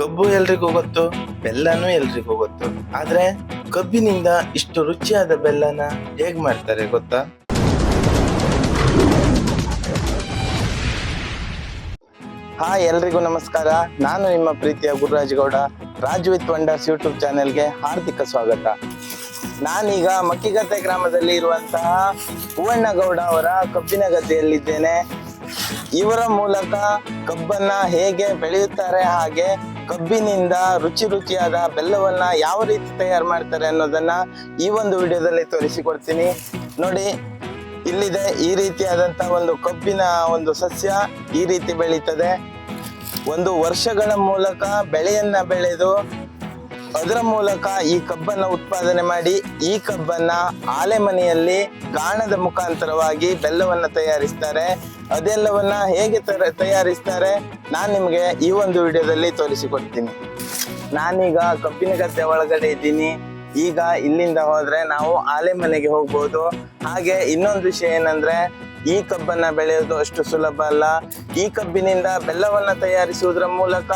ಕಬ್ಬು ಎಲ್ರಿಗೂ ಗೊತ್ತು, ಬೆಲ್ಲನೂ ಎಲ್ರಿಗೂ ಗೊತ್ತು. ಆದ್ರೆ ಕಬ್ಬಿನಿಂದ ಇಷ್ಟು ರುಚಿಯಾದ ಬೆಲ್ಲನ ಹೇಗ್ ಮಾಡ್ತಾರೆ ಗೊತ್ತಾ? ಹಾ ಎಲ್ರಿಗೂ ನಮಸ್ಕಾರ. ನಾನು ನಿಮ್ಮ ಪ್ರೀತಿಯ Gururaj Gowda Raj with wonders YouTube ಚಾನೆಲ್ಗೆ ಹಾರ್ದಿಕ ಸ್ವಾಗತ. ನಾನೀಗ ಮಕ್ಕಿಗದ್ದೆ ಗ್ರಾಮದಲ್ಲಿ ಇರುವಂತಹ ಹೂವಣ್ಣಗೌಡ ಅವರ ಕಬ್ಬಿನ ಗದ್ದೆಯಲ್ಲಿದ್ದೇನೆ. ಇವರ ಮೂಲಕ ಕಬ್ಬನ್ನ ಹೇಗೆ ಬೆಳೆಯುತ್ತಾರೆ ಹಾಗೆ ಕಬ್ಬಿನಿಂದ ರುಚಿ ರುಚಿಯಾದ ಬೆಲ್ಲವನ್ನ ಯಾವ ರೀತಿ ತಯಾರು ಮಾಡ್ತಾರೆ ಅನ್ನೋದನ್ನ ಈ ಒಂದು ವಿಡಿಯೋದಲ್ಲಿ ತೋರಿಸಿಕೊಡ್ತೀನಿ. ನೋಡಿ, ಇಲ್ಲಿದೆ ಈ ರೀತಿಯಾದಂತ ಒಂದು ಕಬ್ಬಿನ ಒಂದು ಸಸ್ಯ ಈ ರೀತಿ ಬೆಳೀತದೆ. ಒಂದು ವರ್ಷಗಳ ಮೂಲಕ ಬೆಳೆಯನ್ನ ಬೆಳೆದು ಅದರ ಮೂಲಕ ಈ ಕಬ್ಬನ್ನ ಉತ್ಪಾದನೆ ಮಾಡಿ ಈ ಕಬ್ಬನ್ನ ಆಲೆಮನೆಯಲ್ಲಿ ಗಾಣದ ಮುಖಾಂತರವಾಗಿ ಬೆಲ್ಲವನ್ನ ತಯಾರಿಸ್ತಾರೆ. ಅದೆಲ್ಲವನ್ನ ಹೇಗೆ ತರ- ತಯಾರಿಸ್ತಾರೆ ನಾನು ನಿಮಗೆ ಈ ಒಂದು ವಿಡಿಯೋದಲ್ಲಿ ತೋರಿಸಿಕೊಡ್ತೀನಿ. ನಾನೀಗ ಕಬ್ಬಿನ ಗದ್ದೆ ಒಳಗಡೆ ಇದ್ದೀನಿ. ಈಗ ಇಲ್ಲಿಂದ ಹೋದ್ರೆ ನಾವು ಆಲೆ ಮನೆಗೆ ಹೋಗ್ಬೋದು. ಹಾಗೆ ಇನ್ನೊಂದು ವಿಷಯ ಏನಂದ್ರೆ ಈ ಕಬ್ಬನ್ನ ಬೆಳೆಯೋದು ಅಷ್ಟು ಸುಲಭ ಅಲ್ಲ. ಈ ಕಬ್ಬಿನಿಂದ ಬೆಲ್ಲವನ್ನ ತಯಾರಿಸುವುದರ ಮೂಲಕ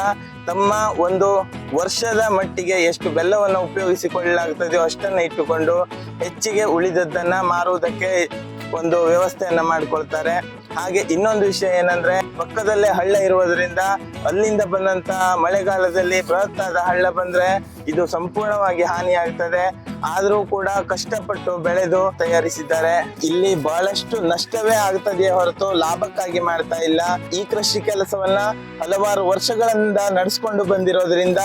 ತಮ್ಮ ಒಂದು ವರ್ಷದ ಮಟ್ಟಿಗೆ ಎಷ್ಟು ಬೆಲ್ಲವನ್ನು ಉಪಯೋಗಿಸಿಕೊಳ್ಳಲಾಗ್ತದೆಯೋ ಅಷ್ಟನ್ನು ಇಟ್ಟುಕೊಂಡು ಹೆಚ್ಚಿಗೆ ಉಳಿದದ್ದನ್ನ ಮಾರುವುದಕ್ಕೆ ಒಂದು ವ್ಯವಸ್ಥೆಯನ್ನ ಮಾಡಿಕೊಳ್ತಾರೆ. ಹಾಗೆ ಇನ್ನೊಂದು ವಿಷಯ ಏನಂದ್ರೆ, ಪಕ್ಕದಲ್ಲೇ ಹಳ್ಳ ಇರುವುದರಿಂದ ಅಲ್ಲಿಂದ ಬಂದಂತ ಮಳೆಗಾಲದಲ್ಲಿ ಬೃಹತ್ತಾದ ಹಳ್ಳ ಬಂದ್ರೆ ಇದು ಸಂಪೂರ್ಣವಾಗಿ ಹಾನಿಯಾಗ್ತದೆ. ಆದ್ರೂ ಕೂಡ ಕಷ್ಟಪಟ್ಟು ಬೆಳೆದು ತಯಾರಿಸಿದ್ದಾರೆ. ಇಲ್ಲಿ ಬಹಳಷ್ಟು ನಷ್ಟವೇ ಆಗ್ತದೆ ಹೊರತು ಲಾಭಕ್ಕಾಗಿ ಮಾಡ್ತಾ ಇಲ್ಲ. ಈ ಕೃಷಿ ಕೆಲಸವನ್ನ ಹಲವಾರು ವರ್ಷಗಳಿಂದ ನಡೆಸ್ಕೊಂಡು ಬಂದಿರೋದ್ರಿಂದ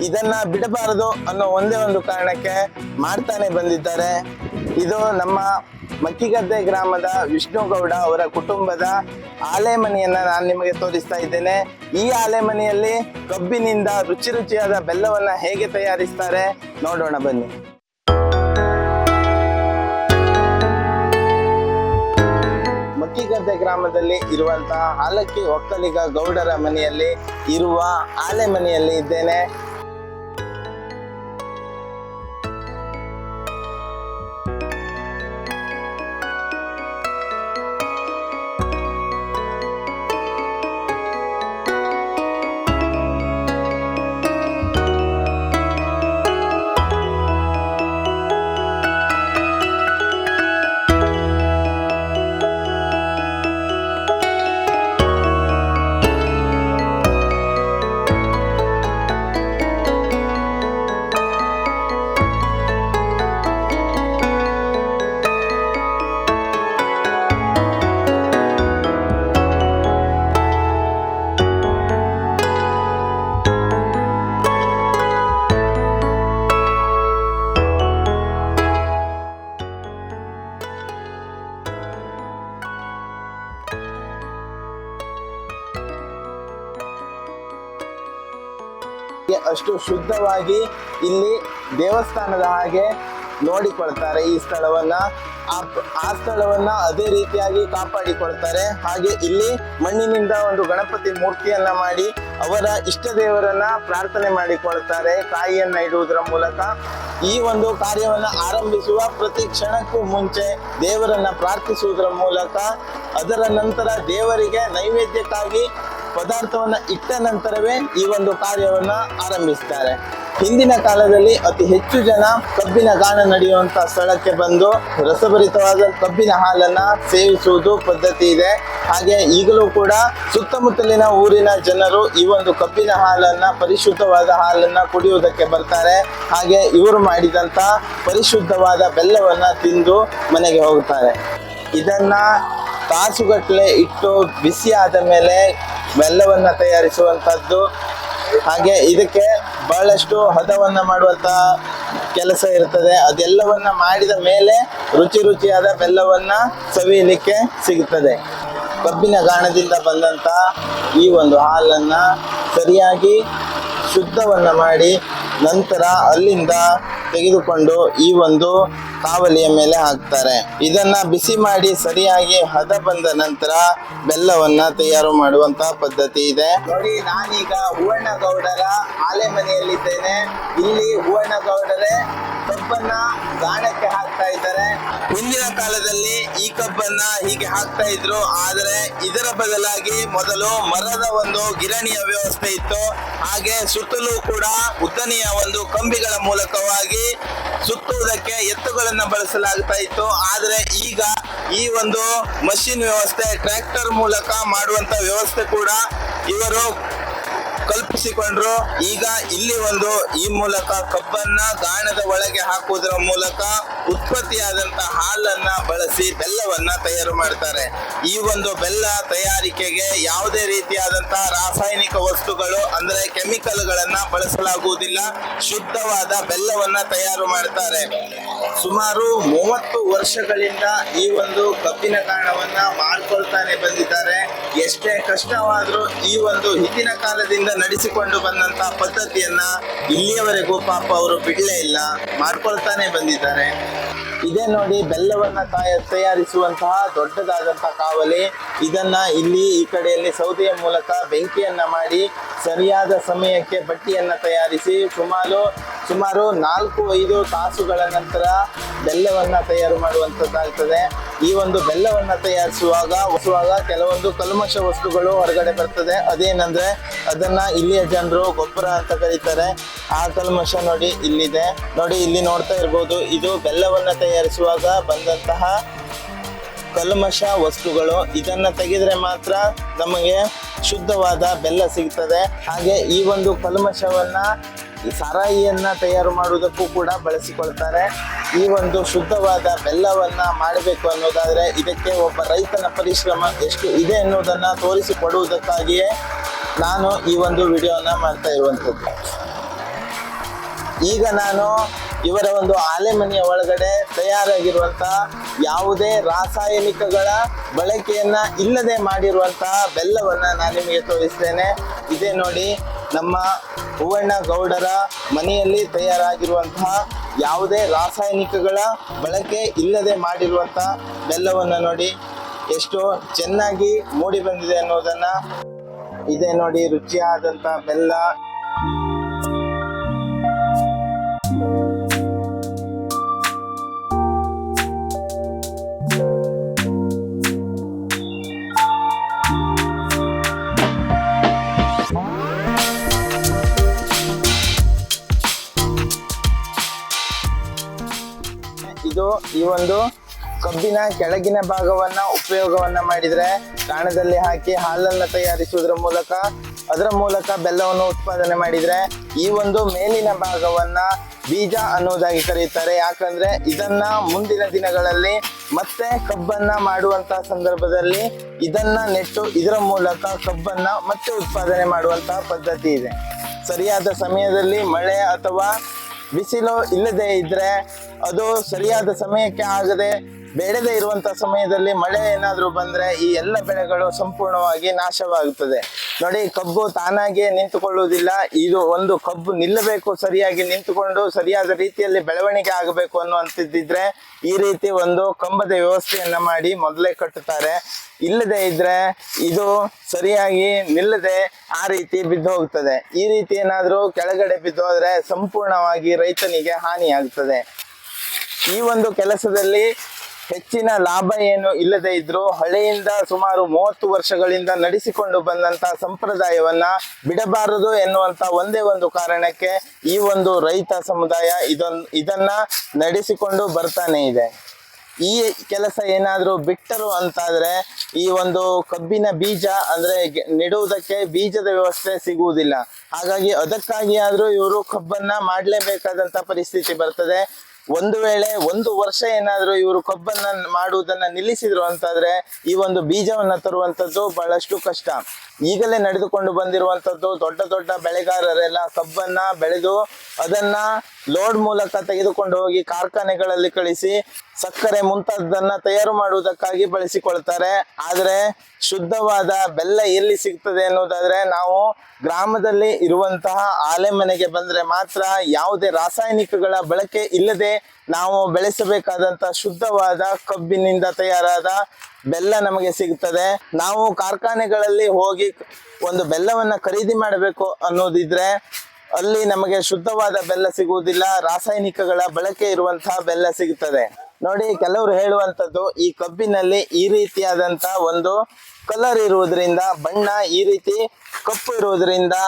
ಇದನ್ನ ಬಿಡಬಾರದು ಅನ್ನೋ ಒಂದೇ ಒಂದು ಕಾರಣಕ್ಕೆ ಮಾಡ್ತಾನೆ ಬಂದಿದ್ದಾರೆ. ಇದು ನಮ್ಮ ಮಕ್ಕಿಗದ್ದೆ ಗ್ರಾಮದ ವಿಷ್ಣುಗೌಡ ಅವರ ಕುಟುಂಬದ ಆಲೆಮನೆಯನ್ನ ನಾನು ನಿಮಗೆ ತೋರಿಸ್ತಾ ಇದ್ದೇನೆ. ಈ ಆಲೆಮನೆಯಲ್ಲಿ ಕಬ್ಬಿನಿಂದ ರುಚಿ ರುಚಿಯಾದ ಬೆಲ್ಲವನ್ನ ಹೇಗೆ ತಯಾರಿಸ್ತಾರೆ ನೋಡೋಣ ಬನ್ನಿ. ಮಕ್ಕಿಗದ್ದೆ ಗ್ರಾಮದಲ್ಲಿ ಇರುವಂತಹ ಹಾಲಕ್ಕಿ ಒಕ್ಕಲಿಗ ಗೌಡರ ಮನೆಯಲ್ಲಿ ಇರುವ ಆಲೆ ಮನೆಯಲ್ಲಿ ಇದ್ದೇನೆ. ಅಷ್ಟು ಶುದ್ಧವಾಗಿ ಇಲ್ಲಿ ದೇವಸ್ಥಾನದ ಹಾಗೆ ನೋಡಿಕೊಳ್ತಾರೆ ಈ ಸ್ಥಳವನ್ನ. ಆ ಸ್ಥಳವನ್ನ ಅದೇ ರೀತಿಯಾಗಿ ಕಾಪಾಡಿಕೊಳ್ತಾರೆ. ಹಾಗೆ ಇಲ್ಲಿ ಮಣ್ಣಿನಿಂದ ಒಂದು ಗಣಪತಿ ಮೂರ್ತಿಯನ್ನ ಮಾಡಿ ಅವರ ಇಷ್ಟ ದೇವರನ್ನ ಪ್ರಾರ್ಥನೆ ಮಾಡಿಕೊಳ್ತಾರೆ, ಕಾಯಿಯನ್ನ ಇಡುವುದರ ಮೂಲಕ. ಈ ಒಂದು ಕಾರ್ಯವನ್ನ ಆರಂಭಿಸುವ ಪ್ರತಿ ಕ್ಷಣಕ್ಕೂ ಮುಂಚೆ ದೇವರನ್ನ ಪ್ರಾರ್ಥಿಸುವುದರ ಮೂಲಕ, ಅದರ ನಂತರ ದೇವರಿಗೆ ನೈವೇದ್ಯಕ್ಕಾಗಿ ಪದಾರ್ಥವನ್ನ ಇಟ್ಟ ನಂತರವೇ ಈ ಒಂದು ಕಾರ್ಯವನ್ನ ಆರಂಭಿಸ್ತಾರೆ. ಹಿಂದಿನ ಕಾಲದಲ್ಲಿ ಅತಿ ಹೆಚ್ಚು ಜನ ಕಬ್ಬಿನ ಗಾಣ ನಡೆಯುವಂತ ಸ್ಥಳಕ್ಕೆ ಬಂದು ರಸಭರಿತವಾದ ಕಬ್ಬಿನ ಹಾಲನ್ನ ಸೇವಿಸುವುದು ಪದ್ಧತಿ ಇದೆ. ಹಾಗೆ ಈಗಲೂ ಕೂಡ ಸುತ್ತಮುತ್ತಲಿನ ಊರಿನ ಜನರು ಈ ಒಂದು ಕಬ್ಬಿನ ಹಾಲನ್ನ, ಪರಿಶುದ್ಧವಾದ ಹಾಲನ್ನ ಕುಡಿಯುವುದಕ್ಕೆ ಬರ್ತಾರೆ. ಹಾಗೆ ಇವರು ಮಾಡಿದಂತ ಪರಿಶುದ್ಧವಾದ ಬೆಲ್ಲವನ್ನ ತಿಂದು ಮನೆಗೆ ಹೋಗುತ್ತಾರೆ. ಇದನ್ನ ತಾಸುಗಟ್ಟಲೆ ಇಟ್ಟು ಬಿಸಿ ಆದ ಮೇಲೆ ಬೆಲ್ಲವನ್ನ ತಯಾರಿಸುವಂತದ್ದು ಹಾಗೆ ಇದಕ್ಕೆ ಬಹಳಷ್ಟು ಹದವನ್ನ ಮಾಡುವಂತ ಕೆಲಸ ಇರ್ತದೆ. ಅದೆಲ್ಲವನ್ನ ಮಾಡಿದ ಮೇಲೆ ರುಚಿ ರುಚಿಯಾದ ಬೆಲ್ಲವನ್ನ ಸವಿಯಲಿಕ್ಕೆ ಸಿಗುತ್ತದೆ. ಕಬ್ಬಿನ ಗಾಣದಿಂದ ಬಂದಂತ ಈ ಒಂದು ಹಾಲನ್ನ ಸರಿಯಾಗಿ ಶುದ್ಧವನ್ನ ಮಾಡಿ ನಂತರ ಅಲ್ಲಿಂದ ತೆಗೆದುಕೊಂಡು ಈ ಒಂದು ಕಾವಲಿಯ ಮೇಲೆ ಹಾಕ್ತಾರೆ. ಇದನ್ನ ಬಿಸಿ ಮಾಡಿ ಸರಿಯಾಗಿ ಹದ ಬಂದ ನಂತರ ಬೆಲ್ಲವನ್ನ ತಯಾರು ಮಾಡುವಂತ ಪದ್ಧತಿ ಇದೆ. ನೋಡಿ, ನಾನೀಗ ಹೂವಣ್ಣಗೌಡರ ಆಲೆ ಮನೆಯಲ್ಲಿದ್ದೇನೆ. ಇಲ್ಲಿ ಹೂವಣ್ಣಗೌಡರೇ ಕಬ್ಬನ್ನ ಗಾಣಕ್ಕೆ ಹಾಕ್ತಾ ಇದ್ದಾರೆ. ಹಿಂದಿನ ಕಾಲದಲ್ಲಿ ಈ ಕಬ್ಬನ್ನ ಹೀಗೆ ಹಾಕ್ತಾ ಇದ್ರು. ಆದರೆ ಇದರ ಬದಲಾಗಿ ಮೊದಲು ಮರದ ಒಂದು ಗಿರಣಿಯ ವ್ಯವಸ್ಥೆ ಇತ್ತು. ಹಾಗೆ ಸುತ್ತಲೂ ಕೂಡ ಉದ್ದನೆಯ ಒಂದು ಕಂಬಿಗಳ ಮೂಲಕವಾಗಿ ಸುತ್ತುವುದಕ್ಕೆ ಎತ್ತುಗಳನ್ನು ಬಳಸಲಾಗ್ತಾ ಇತ್ತು. ಆದರೆ ಈಗ ಈ ಒಂದು ಮಷಿನ್ ವ್ಯವಸ್ಥೆ, ಟ್ರ್ಯಾಕ್ಟರ್ ಮೂಲಕ ಮಾಡುವಂತ ವ್ಯವಸ್ಥೆ ಕೂಡ ಇವರು ಕಲ್ಪಿಸಿಕೊಂಡ್ರು. ಈಗ ಇಲ್ಲಿ ಒಂದು ಈ ಮೂಲಕ ಕಬ್ಬನ್ನ ಗಾಣದ ಒಳಗೆ ಹಾಕುವುದರ ಮೂಲಕ ಉತ್ಪತ್ತಿಯಾದಂತ ಹಾಲನ್ನ ಬಳಸಿ ಬೆಲ್ಲವನ್ನ ತಯಾರು ಮಾಡ್ತಾರೆ. ಈ ಒಂದು ಬೆಲ್ಲ ತಯಾರಿಕೆಗೆ ಯಾವುದೇ ರೀತಿಯಾದಂತಹ ರಾಸಾಯನಿಕ ವಸ್ತುಗಳು, ಅಂದ್ರೆ ಕೆಮಿಕಲ್ಗಳನ್ನ ಬಳಸಲಾಗುವುದಿಲ್ಲ. ಶುದ್ಧವಾದ ಬೆಲ್ಲವನ್ನ ತಯಾರು ಮಾಡ್ತಾರೆ. ಸುಮಾರು ಮೂವತ್ತು ವರ್ಷಗಳಿಂದ ಈ ಒಂದು ಕಬ್ಬಿನ ಕಾರಣವನ್ನ ಮಾಡ್ಕೊಳ್ತಾನೆ ಬಂದಿದ್ದಾರೆ. ಎಷ್ಟೇ ಕಷ್ಟವಾದ್ರೂ ಈ ಒಂದು ಹಿಂದಿನ ಕಾಲದಿಂದ ನಡೆಸಿಕೊಂಡು ಬಂದಂತ ಪದ್ಧತಿಯನ್ನ ಇಲ್ಲಿಯವರೆಗೂ ಪಾಪ ಅವರು ಬಿಡಲೇ ಇಲ್ಲ, ಮಾಡ್ಕೊಳ್ತಾನೆ ಬಂದಿದ್ದಾರೆ. ಇದೇ ನೋಡಿ ಬೆಲ್ಲವನ್ನ ತಾಯ ತಯಾರಿಸುವಂತಹ ದೊಡ್ಡದಾದಂತಹ ಕಾವಲಿ. ಇದನ್ನ ಇಲ್ಲಿ ಈ ಕಡೆಯಲ್ಲಿ ಸೌದೆಯ ಮೂಲಕ ಬೆಂಕಿಯನ್ನ ಮಾಡಿ ಸರಿಯಾದ ಸಮಯಕ್ಕೆ ಬಟ್ಟಿಯನ್ನ ತಯಾರಿಸಿ ಸುಮಾರು ಸುಮಾರು ನಾಲ್ಕು, ಐದು ತಾಸುಗಳ ನಂತರ ಬೆಲ್ಲವನ್ನ ತಯಾರು ಮಾಡುವಂಥದ್ದಾಗ್ತದೆ ಈ ಒಂದು ಬೆಲ್ಲವನ್ನ ತಯಾರಿಸುವಾಗ, ಹೊಸುವಾಗ ಕೆಲವೊಂದು ಕಲ್ಮಶ ವಸ್ತುಗಳು ಹೊರಗಡೆ ಬರ್ತದೆ. ಅದೇನಂದ್ರೆ ಅದನ್ನ ಇಲ್ಲಿಯ ಜನರು ಗೊಬ್ಬರ ಅಂತ ಕರೀತಾರೆ. ಆ ಕಲ್ಮಶ ನೋಡಿ ಇಲ್ಲಿದೆ. ನೋಡಿ, ಇಲ್ಲಿ ನೋಡ್ತಾ ಇರ್ಬೋದು, ಇದು ಬೆಲ್ಲವನ್ನ ತಯಾರಿಸುವಾಗ ಬಂದಂತಹ ಕಲ್ಮಶ ವಸ್ತುಗಳು. ಇದನ್ನ ತೆಗೆದ್ರೆ ಮಾತ್ರ ನಮಗೆ ಶುದ್ಧವಾದ ಬೆಲ್ಲ ಸಿಗ್ತದೆ. ಹಾಗೆ ಈ ಒಂದು ಕಲ್ಮಶವನ್ನ ಸಾರಾಯಿಯನ್ನ ತಯಾರು ಮಾಡುವುದಕ್ಕೂ ಕೂಡ ಬಳಸಿಕೊಳ್ತಾರೆ. ಈ ಒಂದು ಶುದ್ಧವಾದ ಬೆಲ್ಲವನ್ನ ಮಾಡಬೇಕು ಅನ್ನೋದಾದ್ರೆ ಇದಕ್ಕೆ ಒಬ್ಬ ರೈತನ ಪರಿಶ್ರಮ ಎಷ್ಟು ಇದೆ ಅನ್ನೋದನ್ನ ತೋರಿಸಿಕೊಡುವುದಕ್ಕಾಗಿಯೇ ನಾನು ಈ ಒಂದು ವಿಡಿಯೋನ ಮಾಡ್ತಾ ಇರುವಂಥದ್ದು. ಈಗ ನಾನು ಇವರ ಒಂದು ಆಲೆಮನೆಯ ಒಳಗಡೆ ತಯಾರಾಗಿರುವಂತಹ ಯಾವುದೇ ರಾಸಾಯನಿಕಗಳ ಬಳಕೆಯನ್ನ ಇಲ್ಲದೆ ಮಾಡಿರುವಂತಹ ಬೆಲ್ಲವನ್ನ ನಾನು ನಿಮಗೆ ತೋರಿಸ್ತೇನೆ. ಇದೇ ನೋಡಿ, ನಮ್ಮ ಹೂವಣ್ಣ ಗೌಡರ ಮನೆಯಲ್ಲಿ ತಯಾರಾಗಿರುವಂತಹ ಯಾವುದೇ ರಾಸಾಯನಿಕಗಳ ಬಳಕೆ ಇಲ್ಲದೆ ಮಾಡಿರುವಂತಹ ಬೆಲ್ಲವನ್ನ ನೋಡಿ, ಎಷ್ಟು ಚೆನ್ನಾಗಿ ಮೂಡಿ ಬಂದಿದೆ ಅನ್ನೋದನ್ನ ಇದೇ ನೋಡಿ ರುಚಿಯಾದಂತ ಬೆಲ್ಲ. ಇದು ಈ ಒಂದು ಕಬ್ಬಿನ ಕೆಳಗಿನ ಭಾಗವನ್ನ ಉಪಯೋಗವನ್ನ ಮಾಡಿದ್ರೆ ಕಾಣದಲ್ಲಿ ಹಾಕಿ ಹಾಲನ್ನ ತಯಾರಿಸುವುದರ ಮೂಲಕ, ಅದರ ಮೂಲಕ ಬೆಲ್ಲವನ್ನು ಉತ್ಪಾದನೆ ಮಾಡಿದ್ರೆ ಈ ಒಂದು ಮೇಲಿನ ಭಾಗವನ್ನ ಬೀಜ ಅನ್ನೋದಾಗಿ ಕರೆಯುತ್ತಾರೆ. ಯಾಕಂದ್ರೆ ಇದನ್ನ ಮುಂದಿನ ದಿನಗಳಲ್ಲಿ ಮತ್ತೆ ಕಬ್ಬನ್ನ ಮಾಡುವಂತ ಸಂದರ್ಭದಲ್ಲಿ ಇದನ್ನ ನೆಟ್ಟು ಇದರ ಮೂಲಕ ಕಬ್ಬನ್ನ ಮತ್ತೆ ಉತ್ಪಾದನೆ ಮಾಡುವಂತಹ ಪದ್ಧತಿ ಇದೆ. ಸರಿಯಾದ ಸಮಯದಲ್ಲಿ ಮಳೆ ಅಥವಾ ಬಿಸಿಲು ಇಲ್ಲದೆ ಇದ್ರೆ ಅದು ಸರಿಯಾದ ಸಮಯಕ್ಕೆ ಆಗದೆ ಬೆಳೆದೇ ಇರುವಂತ ಸಮಯದಲ್ಲಿ ಮಳೆ ಏನಾದ್ರೂ ಬಂದ್ರೆ ಈ ಎಲ್ಲ ಬೆಳೆಗಳು ಸಂಪೂರ್ಣವಾಗಿ ನಾಶವಾಗುತ್ತದೆ. ನೋಡಿ, ಕಬ್ಬು ತಾನಾಗಿಯೇ ನಿಂತುಕೊಳ್ಳುವುದಿಲ್ಲ. ಇದು ಒಂದು ಕಬ್ಬು ನಿಲ್ಲಬೇಕು, ಸರಿಯಾಗಿ ನಿಂತುಕೊಂಡು ಸರಿಯಾದ ರೀತಿಯಲ್ಲಿ ಬೆಳವಣಿಗೆ ಆಗಬೇಕು ಅನ್ನುವಂಥದ್ದಿದ್ರೆ ಈ ರೀತಿ ಒಂದು ಕಂಬದ ವ್ಯವಸ್ಥೆಯನ್ನ ಮಾಡಿ ಮೊದಲೇ ಕಟ್ಟುತ್ತಾರೆ. ಇಲ್ಲದೆ ಇದ್ರೆ ಇದು ಸರಿಯಾಗಿ ನಿಲ್ಲದೆ ಆ ರೀತಿ ಬಿದ್ದು ಹೋಗ್ತದೆ. ಈ ರೀತಿ ಏನಾದರೂ ಕೆಳಗಡೆ ಬಿದ್ದು ಹೋದ್ರೆ ಸಂಪೂರ್ಣವಾಗಿ ರೈತನಿಗೆ ಹಾನಿ ಆಗ್ತದೆ ಈ ಒಂದು ಕೆಲಸದಲ್ಲಿ ಹೆಚ್ಚಿನ ಲಾಭ ಏನು ಇಲ್ಲದೆ ಇದ್ರೂ ಹಳೆಯಿಂದ ಸುಮಾರು ಮೂವತ್ತು ವರ್ಷಗಳಿಂದ ನಡೆಸಿಕೊಂಡು ಬಂದಂತ ಸಂಪ್ರದಾಯವನ್ನ ಬಿಡಬಾರದು ಎನ್ನುವಂತ ಒಂದೇ ಒಂದು ಕಾರಣಕ್ಕೆ ಈ ಒಂದು ರೈತ ಸಮುದಾಯ ಇದನ್ನ ನಡೆಸಿಕೊಂಡು ಬರ್ತಾನೆ ಇದೆ. ಈ ಕೆಲಸ ಏನಾದರೂ ಬಿಟ್ಟರು ಅಂತಾದ್ರೆ ಈ ಒಂದು ಕಬ್ಬಿನ ಬೀಜ ಅಂದ್ರೆ ನೆಡುವುದಕ್ಕೆ ಬೀಜದ ವ್ಯವಸ್ಥೆ ಸಿಗುವುದಿಲ್ಲ. ಹಾಗಾಗಿ ಅದಕ್ಕಾಗಿ ಆದ್ರೂ ಇವರು ಕಬ್ಬನ್ನ ಮಾಡಲೇಬೇಕಾದಂತ ಪರಿಸ್ಥಿತಿ ಬರ್ತದೆ. ಒಂದು ವೇಳೆ ಒಂದು ವರ್ಷ ಏನಾದ್ರೂ ಇವರು ಕಬ್ಬನ್ನ ಮಾಡುವುದನ್ನ ನಿಲ್ಲಿಸಿದ್ರು ಅಂತಾದ್ರೆ ಈ ಒಂದು ಬೀಜವನ್ನ ತರುವಂತದ್ದು ಬಹಳಷ್ಟು ಕಷ್ಟ. ಈಗಲೇ ನಡೆದುಕೊಂಡು ಬಂದಿರುವಂತದ್ದು ದೊಡ್ಡ ದೊಡ್ಡ ಬೆಳೆಗಾರರೆಲ್ಲ ಕಬ್ಬನ್ನ ಬೆಳೆದು ಅದನ್ನ ಲೋಡ್ ಮೂಲಕ ತೆಗೆದುಕೊಂಡು ಹೋಗಿ ಕಾರ್ಖಾನೆಗಳಲ್ಲಿ ಕಳಿಸಿ ಸಕ್ಕರೆ ಮುಂತಾದನ್ನ ತಯಾರು ಮಾಡುವುದಕ್ಕಾಗಿ ಬಳಸಿಕೊಳ್ತಾರೆ. ಆದರೆ ಶುದ್ಧವಾದ ಬೆಲ್ಲ ಎಲ್ಲಿ ಸಿಗ್ತದೆ ಅನ್ನೋದಾದ್ರೆ ನಾವು ಗ್ರಾಮದಲ್ಲಿ ಇರುವಂತಹ ಆಲೆಮನೆಗೆ ಬಂದ್ರೆ ಮಾತ್ರ ಯಾವುದೇ ರಾಸಾಯನಿಕಗಳ ಬಳಕೆ ಇಲ್ಲದೆ ನಾವು ಬೆಳೆಸಬೇಕಾದಂತ ಶುದ್ಧವಾದ ಕಬ್ಬಿನಿಂದ ತಯಾರಾದ ಬೆಲ್ಲ ನಮಗೆ ಸಿಗುತ್ತದೆ ನಾವು ಕಾರ್ಖಾನೆಗಳಲ್ಲಿ ಹೋಗಿ ಒಂದು ಬೆಲ್ಲವನ್ನು ಖರೀದಿ ಮಾಡಬೇಕು ಅನ್ನೋದಿದ್ರೆ ಅಲ್ಲಿ ನಮಗೆ ಶುದ್ಧವಾದ ಬೆಲ್ಲ ಸಿಗುವುದಿಲ್ಲ, ರಾಸಾಯನಿಕಗಳ ಬಳಕೆ ಇರುವಂತಹ ಬೆಲ್ಲ ಸಿಗುತ್ತದೆ ನೋಡಿ, ಕೆಲವರು ಹೇಳುವಂತದ್ದು ಈ ಕಬ್ಬಿನಲ್ಲಿ ಈ ರೀತಿಯಾದಂತ ಒಂದು ಕಲರ್ ಇರುವುದರಿಂದ, ಬಣ್ಣ ಈ ರೀತಿ ಕಪ್ಪು ಇರುವುದರಿಂದ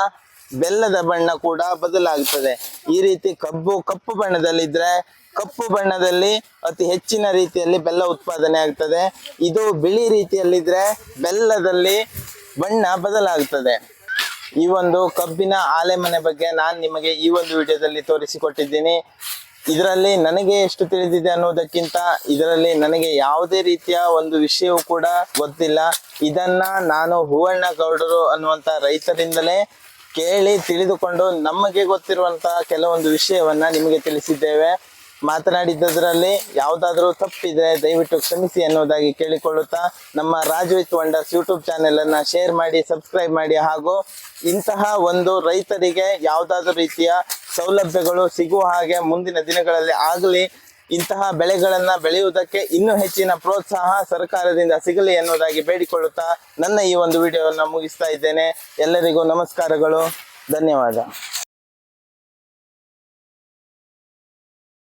ಬೆಲ್ಲದ ಬಣ್ಣ ಕೂಡ ಬದಲಾಗುತ್ತದೆ ಈ ರೀತಿ ಕಬ್ಬು, ಕಪ್ಪು ಬಣ್ಣದಲ್ಲಿದ್ದರೆ ಕಪ್ಪು ಬಣ್ಣದಲ್ಲಿ ಅತಿ ಹೆಚ್ಚಿನ ರೀತಿಯಲ್ಲಿ ಬೆಲ್ಲ ಉತ್ಪಾದನೆ ಆಗ್ತದೆ. ಇದು ಬಿಳಿ ರೀತಿಯಲ್ಲಿದ್ದರೆ ಬೆಲ್ಲದಲ್ಲಿ ಬಣ್ಣ ಬದಲಾಗುತ್ತದೆ ಈ ಒಂದು ಕಬ್ಬಿನ ಆಲೆಮನೆ ಬಗ್ಗೆ ನಾನು ನಿಮಗೆ ಈ ಒಂದು ವಿಡಿಯೋದಲ್ಲಿ ತೋರಿಸಿಕೊಟ್ಟಿದ್ದೀನಿ. ಇದರಲ್ಲಿ ನನಗೆ ಎಷ್ಟು ತಿಳಿದಿದೆ ಅನ್ನೋದಕ್ಕಿಂತ ಇದರಲ್ಲಿ ನನಗೆ ಯಾವುದೇ ರೀತಿಯ ಒಂದು ವಿಷಯವೂ ಕೂಡ ಗೊತ್ತಿಲ್ಲ. ಇದನ್ನ ನಾನು ಹೂವಣ್ಣ ಗೌಡರು ಅನ್ನುವಂಥ ರೈತರಿಂದಲೇ ಕೇಳಿ ತಿಳಿದುಕೊಂಡು ನಮಗೆ ಗೊತ್ತಿರುವಂತಹ ಕೆಲವೊಂದು ವಿಷಯವನ್ನ ನಿಮಗೆ ತಿಳಿಸಿದ್ದೇವೆ. ಮಾತನಾಡಿದ್ದರಲ್ಲಿ ಯಾವುದಾದ್ರೂ ತಪ್ಪಿದ್ರೆ ದಯವಿಟ್ಟು ಕ್ಷಮಿಸಿ ಅನ್ನೋದಾಗಿ ಕೇಳಿಕೊಳ್ಳುತ್ತಾ ನಮ್ಮ Raju with wonders YouTube channel ಅನ್ನ ಶೇರ್ ಮಾಡಿ ಸಬ್ಸ್ಕ್ರೈಬ್ ಮಾಡಿ ಹಾಗೂ ಇಂತಹ ಒಂದು ರೈತರಿಗೆ ಯಾವುದಾದ್ರೂ ರೀತಿಯ ಸೌಲಭ್ಯಗಳು ಸಿಗುವ ಹಾಗೆ ಮುಂದಿನ ದಿನಗಳಲ್ಲಿ ಆಗಲಿ ಇಂತಹ ಬೆಳೆಗಳನ್ನ ಬೆಳೆಯುವುದಕ್ಕೆ ಇನ್ನೂ ಹೆಚ್ಚಿನ ಪ್ರೋತ್ಸಾಹ ಸರ್ಕಾರದಿಂದ ಸಿಗಲಿ ಎನ್ನುವುದಾಗಿ ಬೇಡಿಕೊಳ್ಳುತ್ತಾ ನನ್ನ ಈ ಒಂದು ವಿಡಿಯೋವನ್ನು ಮುಗಿಸ್ತಾ ಇದ್ದೇನೆ. ಎಲ್ಲರಿಗೂ ನಮಸ್ಕಾರಗಳು. ಧನ್ಯವಾದ.